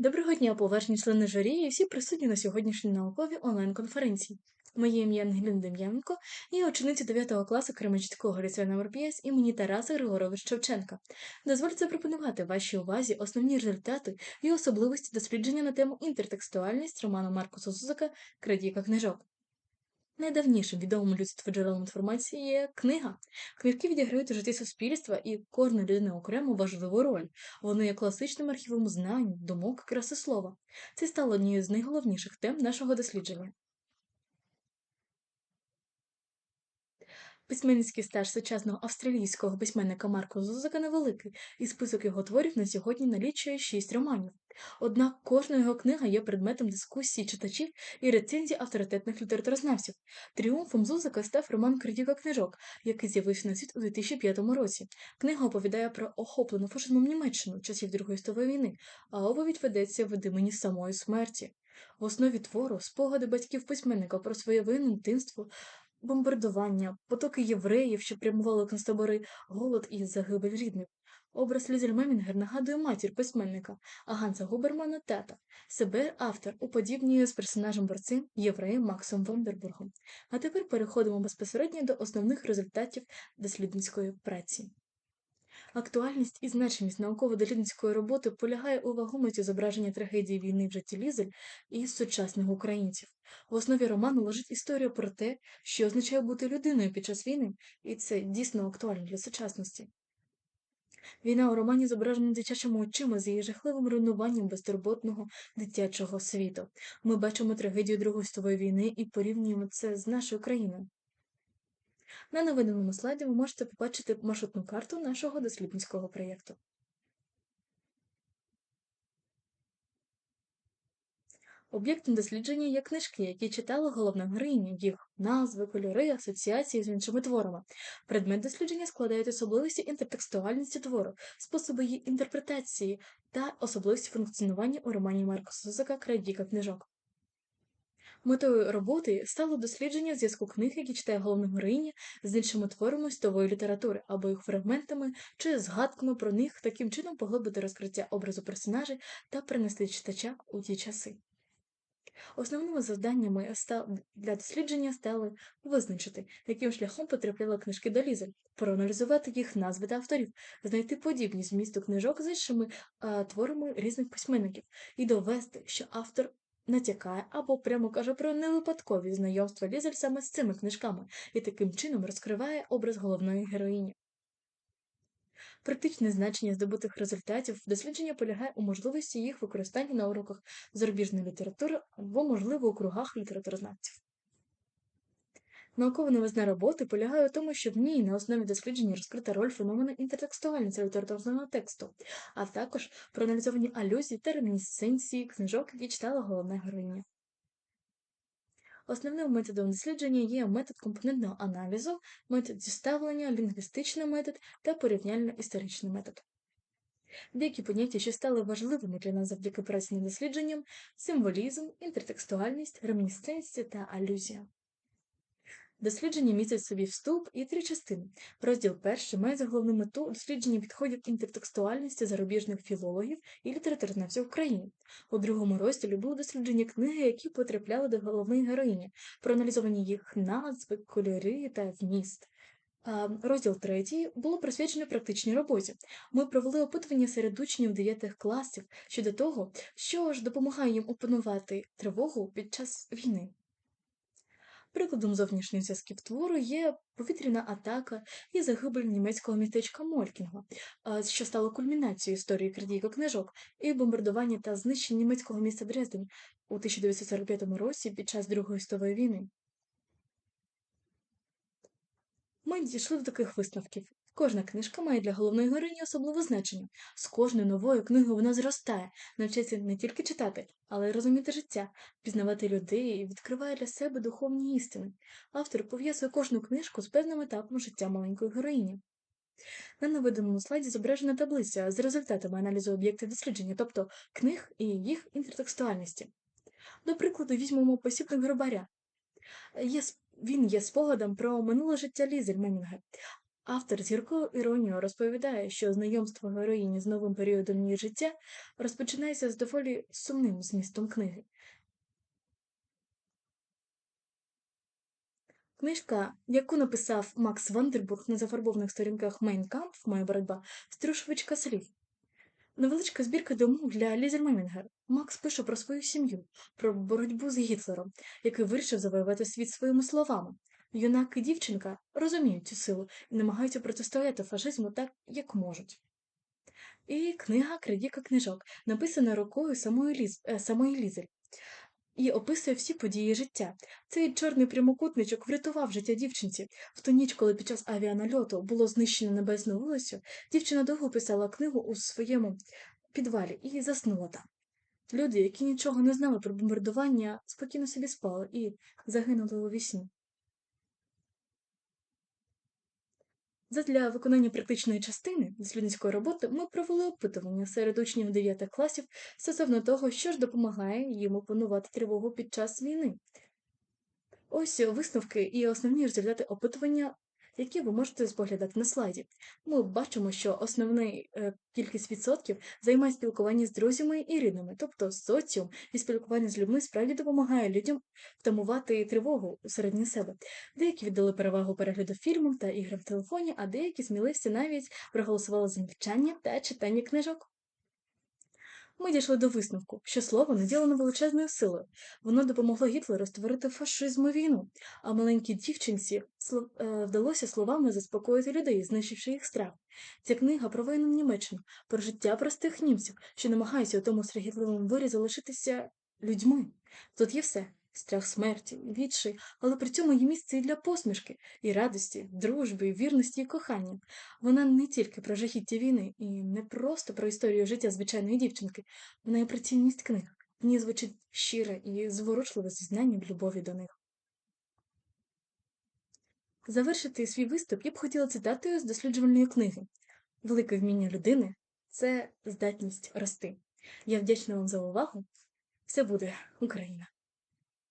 Доброго дня, поважні члени журі і всі присутні на сьогоднішній науковій онлайн-конференції. Моє ім'я Ангеліна Дем'янко, я учениця 9 класу Кременчуцького ліцею номер 5 імені Тараса Григоровича Шевченка. Дозвольте запропонувати вашій увазі основні результати і особливості дослідження на тему інтертекстуальність роману Маркуса Зузака Крадійка книжок. Найдавнішим відомим людству джерелом інформації є книга. Книжки відіграють у житті суспільства і кожна людина окремо важливу роль. Вони є класичним архівом знань, думок, краси слова. Це стало однією з найголовніших тем нашого дослідження. Письменницький стаж сучасного австралійського письменника Марко Зузака невеликий, і список його творів на сьогодні налічує шість романів. Однак кожна його книга є предметом дискусії читачів і рецензій авторитетних літературознавців. Тріумфом Зузака став роман Крадіка книжок, який з'явився на світ у 2005 році. Книга оповідає про охоплену фашизмом Німеччину часів Другої світової війни, а оповідь ведеться в імені самої смерті. В основі твору спогади батьків письменника про своє воєнне дитинство, бомбардування, потоки євреїв, що прямували концтабори, голод і загибель рідних. Образ Лізель Мемінгер нагадує матір письменника, а Ганса Губермана тата. Себе автор уподібнює з персонажем борцем євреєм Максом Вондербургом. А тепер переходимо безпосередньо до основних результатів дослідницької праці. Актуальність і значимість науково-дослідницької роботи полягає у вагомості зображення трагедії війни в житті Лізель і сучасних українців. В основі роману лежить історія про те, що означає бути людиною під час війни, і це дійсно актуально для сучасності. Війна у романі зображена дитячими очима з її жахливим руйнуванням безтурботного дитячого світу. Ми бачимо трагедію Другої світової війни і порівнюємо це з нашою країною. На наведеному слайді ви можете побачити маршрутну карту нашого дослідницького проєкту. Об'єктом дослідження є книжки, які читала головна героїня, їх назви, кольори, асоціації з іншими творами. Предмет дослідження складають особливості інтертекстуальності твору, способи її інтерпретації та особливості функціонування у романі Марка Сузака Крадіка книжок. Метою роботи стало дослідження зв'язку книг, які читає головна героїня, з іншими творами світової літератури або їх фрагментами чи згадками про них, таким чином поглибити розкриття образу персонажей та принести читача у ті часи. Основними завданнями для дослідження стали визначити, яким шляхом потрапляли книжки до Лізель, проаналізувати їх назви та авторів, знайти подібність змісту книжок з іншими а, творами різних письменників і довести, що автор натякає або прямо каже про невипадкові знайомства Лізель саме з цими книжками і таким чином розкриває образ головної героїні. Практичне значення здобутих результатів дослідження полягає у можливості їх використання на уроках зарубіжної літератури або, можливо, у кругах літературознавців. Наукова новизна роботи полягає у тому, що в ній на основі дослідження розкрита роль феномену інтертекстуальності літературного тексту, а також проаналізовані алюзії та ремінісценції книжок, які читала головна героїня. Основним методом дослідження є метод компонентного аналізу, метод зіставлення, лінгвістичний метод та порівняльно-історичний метод. Деякі поняття, що стали важливими для нас завдяки праці над дослідженням символізм, інтертекстуальність, ремінісценція та алюзія. Дослідження містить собі вступ і три частини. Розділ перший має за головну мету дослідження підходів інтертекстуальності зарубіжних філологів і літературознавців України. У другому розділі було дослідження книги, які потрапляли до головної героїні, проаналізовані їх назви, кольори та вміст. Розділ третій було присвячено практичній роботі. Ми провели опитування серед учнів 9 класів щодо того, що ж допомагає їм опанувати тривогу під час війни. Прикладом зовнішніх зв'язків твору є повітряна атака і загибель німецького містечка Молькінга, що стало кульмінацією історії крадійка книжок, і бомбардування та знищення німецького міста Дрезден у 1945 році під час Другої світової війни. Ми дійшли до таких висновків. Кожна книжка має для головної героїні особливе значення. З кожною новою книгою вона зростає, навчається не тільки читати, але й розуміти життя, пізнавати людей і відкриває для себе духовні істини. Автор пов'язує кожну книжку з певним етапом життя маленької героїні. На наведеному слайді зображена таблиця з результатами аналізу об'єктів дослідження, тобто книг і їх інтертекстуальності. До прикладу, візьмемо посібник гробаря. Він є спогадом про минуле життя Лізель Мемінга, Автор з гіркою іронією розповідає, що знайомство героїні з новим періодом її життя розпочинається з доволі сумним змістом книги. Книжка, яку написав Макс Вандербург на зафарбованих сторінках Мейн Кампф Моя боротьба, струшовичка слів. Невеличка збірка думок для Лізер Мемінгер. Макс пише про свою сім'ю, про боротьбу з Гітлером, який вирішив завоювати світ своїми словами. Юнак і дівчинка розуміють цю силу і намагаються протистояти фашизму так, як можуть. І книга Крадіка книжок, написана рукою самої, Ліз... е, самої Лізель, і описує всі події життя. Цей чорний прямокутничок врятував життя дівчинці. В ту ніч, коли під час авіанальоту було знищено небесну вулицю, дівчина довго писала книгу у своєму підвалі і заснула там. Люди, які нічого не знали про бомбардування, спокійно собі спали і загинули у вісні. Задля виконання практичної частини дослідницької роботи ми провели опитування серед учнів 9 класів стосовно того, що ж допомагає їм опанувати тривогу під час війни. Ось висновки і основні результати опитування, які ви можете споглядати на слайді. Ми бачимо, що основний е, кількість відсотків займає спілкування з друзями і рідними, тобто соціум і спілкування з людьми справді допомагає людям втамувати тривогу всередині себе. Деякі віддали перевагу перегляду фільмів та іграм в телефоні, а деякі сміливці навіть проголосували за навчання та читання книжок. Ми дійшли до висновку, що слово наділено величезною силою. Воно допомогло Гітлеру створити фашизм і війну, а маленькій дівчинці е, вдалося словами заспокоїти людей, знищивши їх страх. Ця книга про воєнну Німеччину, про життя простих німців, що намагаються у тому страхітливому вирі залишитися людьми. Тут є все. Страх смерті, відчай, але при цьому є місце і для посмішки, і радості, дружби, і вірності і кохання. Вона не тільки про жахіття війни, і не просто про історію життя звичайної дівчинки, вона і про цінність книг. В ній звучить щире і зворушливе зізнання в любові до них. Завершити свій виступ я б хотіла цитатою з досліджувальної книги. Велике вміння людини це здатність рости. Я вдячна вам за увагу. Все буде Україна!